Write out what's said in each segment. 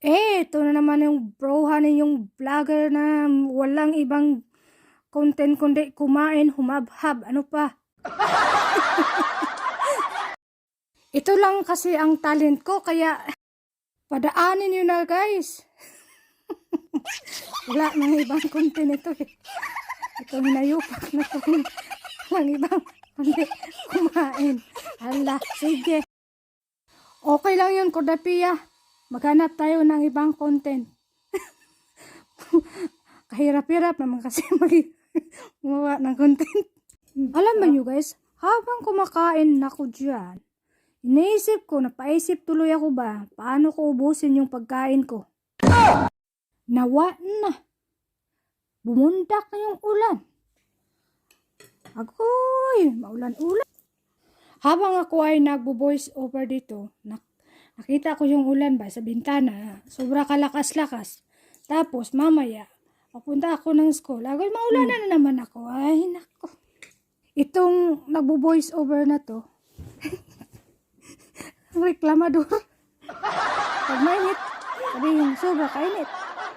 Eh, ito na naman yung brohan yung vlogger na walang ibang content kundi kumain, humabhab, ano pa. ito lang kasi ang talent ko, kaya padaanin nyo na guys. Wala nang ibang content ito eh. Itong nayupak na to. Walang ibang kundi kumain. Hala, sige. Okay lang yun, Kodapia. Maghanap tayo ng ibang content. Kahirap-hirap naman kasi mag gumawa ng content. Alam mo nyo guys, habang kumakain na ko dyan, iniisip ko, napaisip tuloy ako ba, paano ko ubusin yung pagkain ko. Nawa na. Bumundak na yung ulan. Agoy, maulan-ulan. Habang ako ay nagbo-voice over dito, nak nakita ko yung ulan ba sa bintana. Sobra kalakas-lakas. Tapos mamaya, papunta ako ng school. Agoy, maulan na naman ako. Ay, nako. Itong nagbo-voice over na to, reklamador. Pag mainit, sabihin, sobra kainit.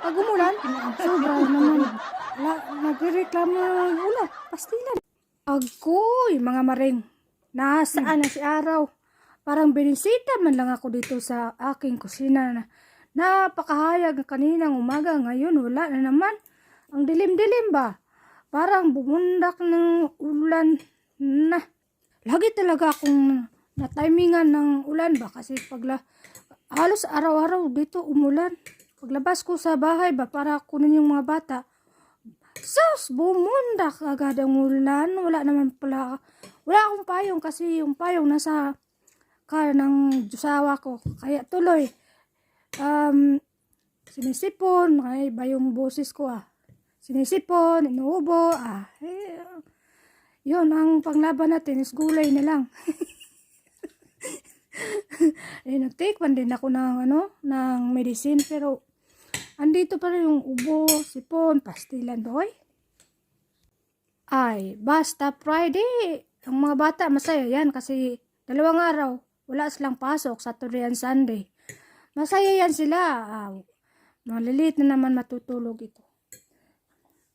Pag umulan, sobra naman. La, nagreklamo na ng ulan. Pastilan. Agoy, mga maring. Nasaan na si Araw? Parang binisita man lang ako dito sa aking kusina na napakahayag na kaninang umaga. Ngayon, wala na naman. Ang dilim-dilim ba? Parang bumundak ng ulan na. Lagi talaga akong natimingan ng ulan ba? Kasi pagla, halos araw-araw dito umulan. Paglabas ko sa bahay ba para kunin yung mga bata, Sus, bumundak agad ang ulan. Wala naman pala. Wala akong payong kasi yung payong nasa car ng jusawa ko. Kaya tuloy. Um, sinisipon. Ay, iba yung boses ko ah. Sinisipon, inuubo. Ah, eh, yun, ang panglaban natin is gulay na lang. eh, nag-take one din ako ng, ano, ng medicine. Pero, andito pa rin yung ubo, sipon, pastilan, boy. Ay, basta Friday. Ang mga bata, masaya yan kasi dalawang araw, wala silang pasok, Saturday and Sunday. Masaya yan sila. Ah, maliliit na naman matutulog ito.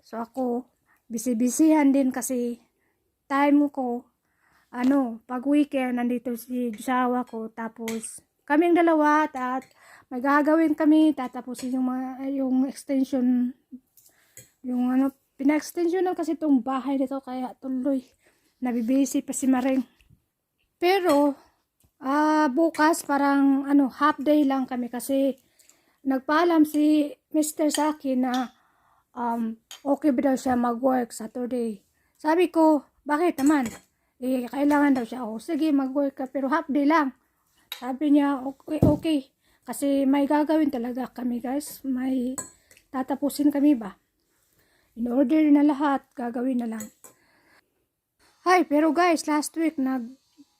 So ako, busy-busyhan din kasi time ko, ano, pag weekend, nandito si jowa ko, tapos kaming dalawa, at may gagawin kami, tatapusin yung mga, yung extension, yung ano, pina-extension lang kasi itong bahay nito, kaya tuloy, nabibisi pa si Maring. Pero, ah, bukas parang, ano, half day lang kami kasi, nagpaalam si Mr. sa na, um, okay ba daw siya mag-work Saturday. Sabi ko, bakit naman? Eh, kailangan daw siya. Oh, sige, mag-work ka, pero half day lang. Sabi niya, okay, okay. Kasi may gagawin talaga kami, guys. May tatapusin kami ba? In order na lahat, gagawin na lang. Hi, pero guys, last week,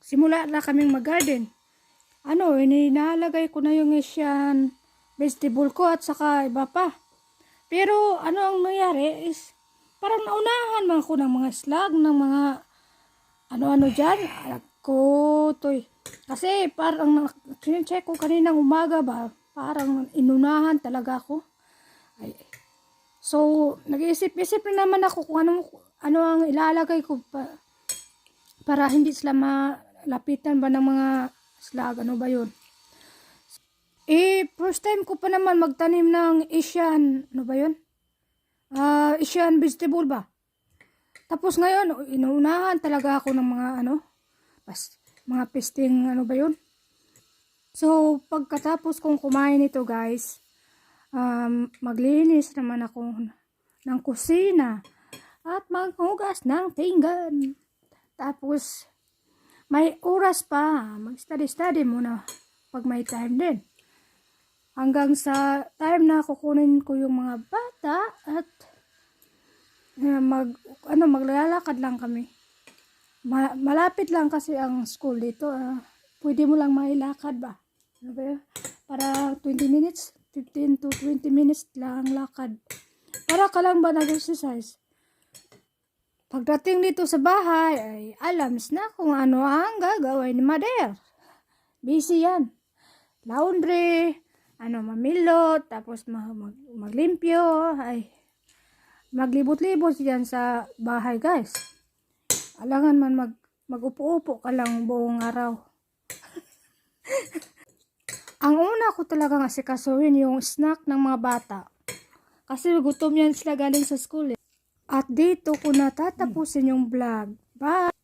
nagsimula na kaming mag-garden. Ano, ininalagay ko na yung Asian vegetable ko at saka iba pa. Pero ano ang nangyari is parang naunahan man ako ng mga slag, ng mga ano-ano dyan. Alam ko, toy. Kasi parang check ko kaninang umaga ba, parang inunahan talaga ako. Ay, so, nag-iisip-isip na naman ako kung ano, ano ang ilalagay ko pa, para hindi sila malapitan ba ng mga slag, ano ba yun. Eh, first time ko pa naman magtanim ng Asian, ano ba yun? Ah, Asian vegetable ba? Tapos ngayon, inuunahan talaga ako ng mga ano, pas, mga pesting, ano ba yun? So, pagkatapos kong kumain ito guys, um, maglinis naman ako ng kusina at maghugas ng pinggan. Tapos, may oras pa, mag-study-study muna pag may time din hanggang sa time na kukunin ko yung mga bata at uh, mag ano maglalakad lang kami. Ma- malapit lang kasi ang school dito. ah. pwede mo lang mailakad ba? Ano? Para 20 minutes, 15 to 20 minutes lang lakad. Para ka lang ba nag-exercise? Pagdating dito sa bahay, ay alams na kung ano ang gagawin ni Mother. Busy yan. Laundry, ano, mamilot, tapos mag, mag, maglimpyo, ay, maglibot-libot yan sa bahay, guys. Alangan man mag, mag-upo-upo ka lang buong araw. Ang una ko talagang asikasuhin yung snack ng mga bata. Kasi gutom yan sila galing sa school eh. At dito ko natatapusin yung vlog. Bye!